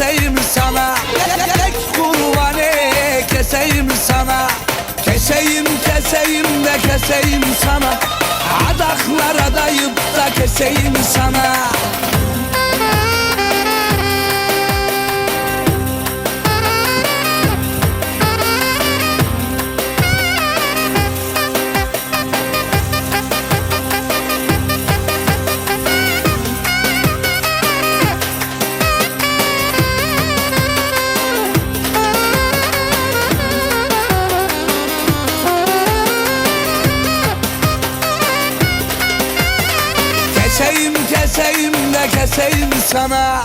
keseyim sana. Tek kurbanı keseyim sana. Keseyim keseyim de keseyim sana. Adaklara dayıp da keseyim sana. Keseyim keseyim de keseyim sana